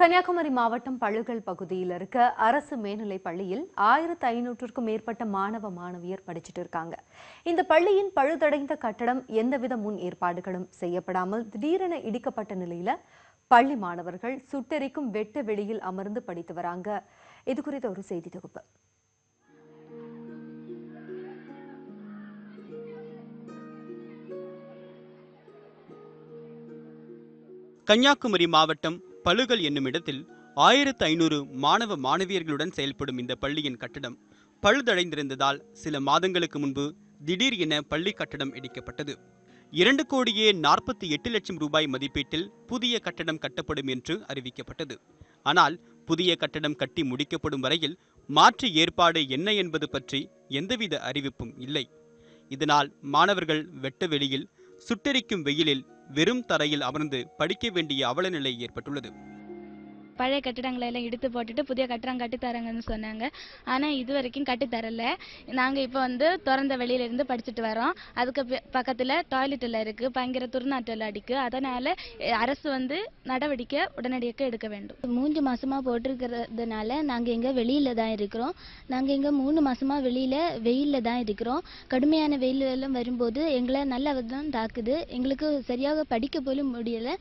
கன்னியாகுமரி மாவட்டம் பழுகல் பகுதியில் இருக்க அரசு மேல்நிலை பள்ளியில் ஆயிரத்து ஐநூற்றுக்கும் மேற்பட்ட மாணவ மாணவியர் படிச்சுட்டு இருக்காங்க. இந்த பள்ளியின் பழுதடைந்த கட்டடம் எந்தவித முன் ஏற்பாடுகளும் செய்யப்படாமல் திடீரென இடிக்கப்பட்ட நிலையில பள்ளி மாணவர்கள் சுட்டெரிக்கும் வெட்ட வெளியில் அமர்ந்து படித்து வராங்க. இது குறித்த ஒரு செய்தி தொகுப்பு. கன்னியாகுமரி மாவட்டம் பழுகல் என்னுமிடத்தில் ஆயிரத்து ஐநூறு மாணவ மாணவியர்களுடன் செயல்படும் இந்த பள்ளியின் கட்டடம் பழுதடைந்திருந்ததால் சில மாதங்களுக்கு முன்பு திடீர் என பள்ளி கட்டடம் இடிக்கப்பட்டது. இரண்டு கோடியே நாற்பத்தி எட்டு லட்சம் ரூபாய் மதிப்பீட்டில் புதிய கட்டடம் கட்டப்படும் என்று அறிவிக்கப்பட்டது. ஆனால் புதிய கட்டடம் கட்டி முடிக்கப்படும் வரையில் மாற்று ஏற்பாடு என்ன என்பது பற்றி எந்தவித அறிவிப்பும் இல்லை. இதனால் மாணவர்கள் வெட்ட வெளியில் சுட்டெரிக்கும் வெயிலில் வெறும் தரையில் அமர்ந்து படிக்க வேண்டிய அவலநிலை ஏற்பட்டுள்ளது. பழைய கட்டிடங்களை எல்லாம் இடித்து போட்டுட்டு புதிய கட்டிடம் கட்டித்தராங்கன்னு சொன்னாங்க. ஆனால் இது வரைக்கும் கட்டித்தரல நாங்கள் இப்போ வந்து திறந்த வெளியில இருந்து படிச்சுட்டு வரோம். அதுக்கு பக்கத்தில் டாய்லெட் எல்லாம் இருக்குது பயங்கர துர்நாற்றல் அடிக்கு. அதனால் அரசு வந்து நடவடிக்கை உடனடியாக எடுக்க வேண்டும். மூன்று மாதமாக போட்டிருக்கிறதுனால நாங்கள் எங்கே வெளியில் தான் இருக்கிறோம். நாங்கள் எங்கே மூணு மாதமாக வெளியில் வெயிலில் தான் இருக்கிறோம். கடுமையான வெயில் எல்லாம் வரும்போது எங்களை நல்ல தான் தாக்குது. எங்களுக்கு சரியாக படிக்க போலும் முடியலை.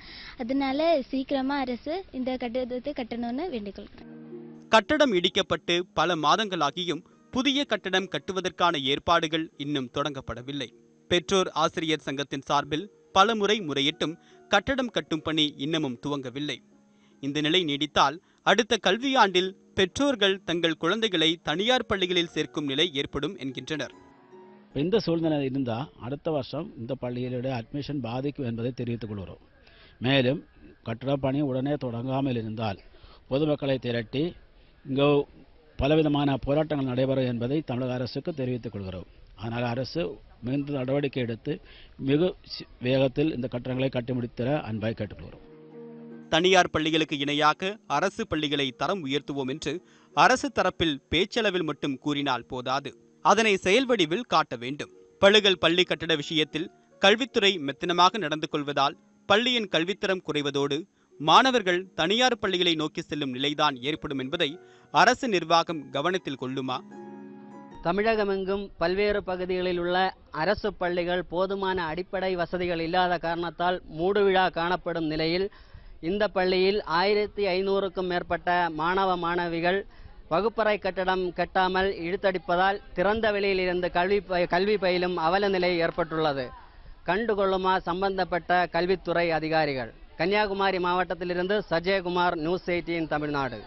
அதனால சீக்கிரமாக அரசு இந்த கட்டிடத்தை கட்டணும்னு வேண்டிக் கொள்கிறேன் கட்டடம் இடிக்கப்பட்டு பல மாதங்களாகியும் புதிய கட்டடம் கட்டுவதற்கான ஏற்பாடுகள் இன்னும் தொடங்கப்படவில்லை. பெற்றோர் ஆசிரியர் சங்கத்தின் சார்பில் பல முறை முறையிட்டும் கட்டடம் கட்டும் பணி இன்னமும் துவங்கவில்லை. இந்த நிலை நீடித்தால் அடுத்த கல்வியாண்டில் பெற்றோர்கள் தங்கள் குழந்தைகளை தனியார் பள்ளிகளில் சேர்க்கும் நிலை ஏற்படும் என்கின்றனர். இந்த சூழ்நிலை இருந்தால் அடுத்த வருஷம் இந்த பள்ளிகளுடைய அட்மிஷன் பாதிக்கும் என்பதை தெரிவித்துக் கொள்கிறோம். மேலும் கட்டடப் பணி உடனே தொடங்காமல் இருந்தால் பொதுமக்களை திரட்டி இங்கு பலவிதமான போராட்டங்கள் நடைபெறும் என்பதை தமிழக அரசுக்கு தெரிவித்துக் கொள்கிறோம். ஆனால் அரசு மிகுந்த நடவடிக்கை எடுத்து மிகு வேகத்தில் இந்த கட்டடங்களை கட்டி முடித்திட அன்பாய் கேட்டுக்கொள்கிறோம். தனியார் பள்ளிகளுக்கு இணையாக அரசு பள்ளிகளை தரம் உயர்த்துவோம் என்று அரசு தரப்பில் பேச்சளவில் மட்டும் கூறினால் போதாது. அதனை செயல்வடிவில் காட்ட வேண்டும். பழுகல் பள்ளி கட்டட விஷயத்தில் கல்வித்துறை மெத்தனமாக நடந்து கொள்வதால் பள்ளியின் கல்வித்தரம் குறைவதோடு மாணவர்கள் தனியார் பள்ளிகளை நோக்கி செல்லும் நிலைதான் ஏற்படும் என்பதை அரசு நிர்வாகம் கவனத்தில் கொள்ளுமா? தமிழகமெங்கும் பல்வேறு பகுதிகளில் உள்ள அரசு பள்ளிகள் போதுமான அடிப்படை வசதிகள் இல்லாத காரணத்தால் மூடுவிழா காணப்படும் நிலையில் இந்த பள்ளியில் ஆயிரத்தி ஐநூறுக்கும் மேற்பட்ட மாணவ மாணவிகள் வகுப்பறை கட்டடம் கட்டாமல் இழுத்தடிப்பதால் திறந்த வெளியில் இருந்து கல்வி கல்வி பயிலும் அவல நிலை ஏற்பட்டுள்ளது. கண்டுகொள்ளுமா சம்பந்தப்பட்ட கல்வித்துறை அதிகாரிகள்? கன்னியாகுமரி மாவட்டத்திலிருந்து சஜயகுமார் நியூஸ் எயிட்டீன் தமிழ்நாடு.